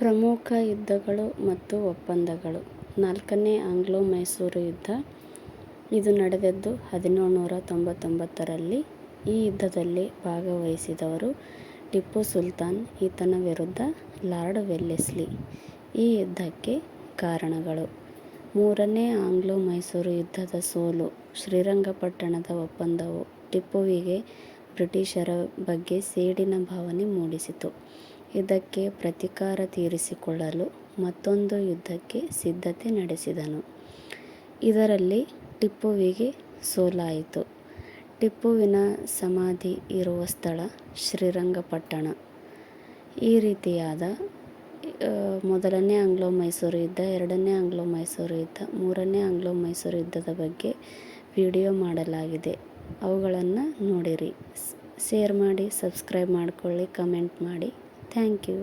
ಪ್ರಮುಖ ಯುದ್ಧಗಳು ಮತ್ತು ಒಪ್ಪಂದಗಳು ನಾಲ್ಕನೇ ಆಂಗ್ಲೋ-ಮೈಸೂರು ಯುದ್ಧ ಇದು ನಡೆದದ್ದು ಹದಿನೇಳುನೂರ ತೊಂಬತ್ತೊಂಬತ್ತರಲ್ಲಿ. ಈ ಯುದ್ಧದಲ್ಲಿ ಭಾಗವಹಿಸಿದವರು ಟಿಪ್ಪು ಸುಲ್ತಾನ್, ಈತನ ವಿರುದ್ಧ ಲಾರ್ಡ್ ವೆಲ್ಲೆಸ್ಲಿ. ಈ ಯುದ್ಧಕ್ಕೆ ಕಾರಣಗಳು ಮೂರನೇ ಆಂಗ್ಲೋ-ಮೈಸೂರು ಯುದ್ಧದ ಸೋಲು ಶ್ರೀರಂಗಪಟ್ಟಣದ ಒಪ್ಪಂದವು ಟಿಪ್ಪುವಿಗೆ ಬ್ರಿಟಿಷರ ಬಗ್ಗೆ ಸೇಡಿನ ಭಾವನೆ ಮೂಡಿಸಿತು. ಇದಕ್ಕೆ ಪ್ರತೀಕಾರ ತೀರಿಸಿಕೊಳ್ಳಲು ಮತ್ತೊಂದು ಯುದ್ಧಕ್ಕೆ ಸಿದ್ಧತೆ ನಡೆಸಿದನು. ಇದರಲ್ಲಿ ಟಿಪ್ಪುವಿಗೆ ಸೋಲಾಯಿತು. ಟಿಪ್ಪುವಿನ ಸಮಾಧಿ ಇರುವ ಸ್ಥಳ ಶ್ರೀರಂಗಪಟ್ಟಣ. ಈ ರೀತಿಯಾದ ಮೊದಲನೇ ಆಂಗ್ಲೋ-ಮೈಸೂರು ಯುದ್ಧ, ಎರಡನೇ ಆಂಗ್ಲೋ-ಮೈಸೂರು ಯುದ್ಧ, ಮೂರನೇ ಆಂಗ್ಲೋ-ಮೈಸೂರು ಯುದ್ಧದ ಬಗ್ಗೆ ವಿಡಿಯೋ ಮಾಡಲಾಗಿದೆ. ಅವುಗಳನ್ನು ನೋಡಿರಿ. ಶೇರ್ ಮಾಡಿ, ಸಬ್ಸ್ಕ್ರೈಬ್ ಮಾಡಿಕೊಳ್ಳಿ ಕಮೆಂಟ್ ಮಾಡಿ. Thank you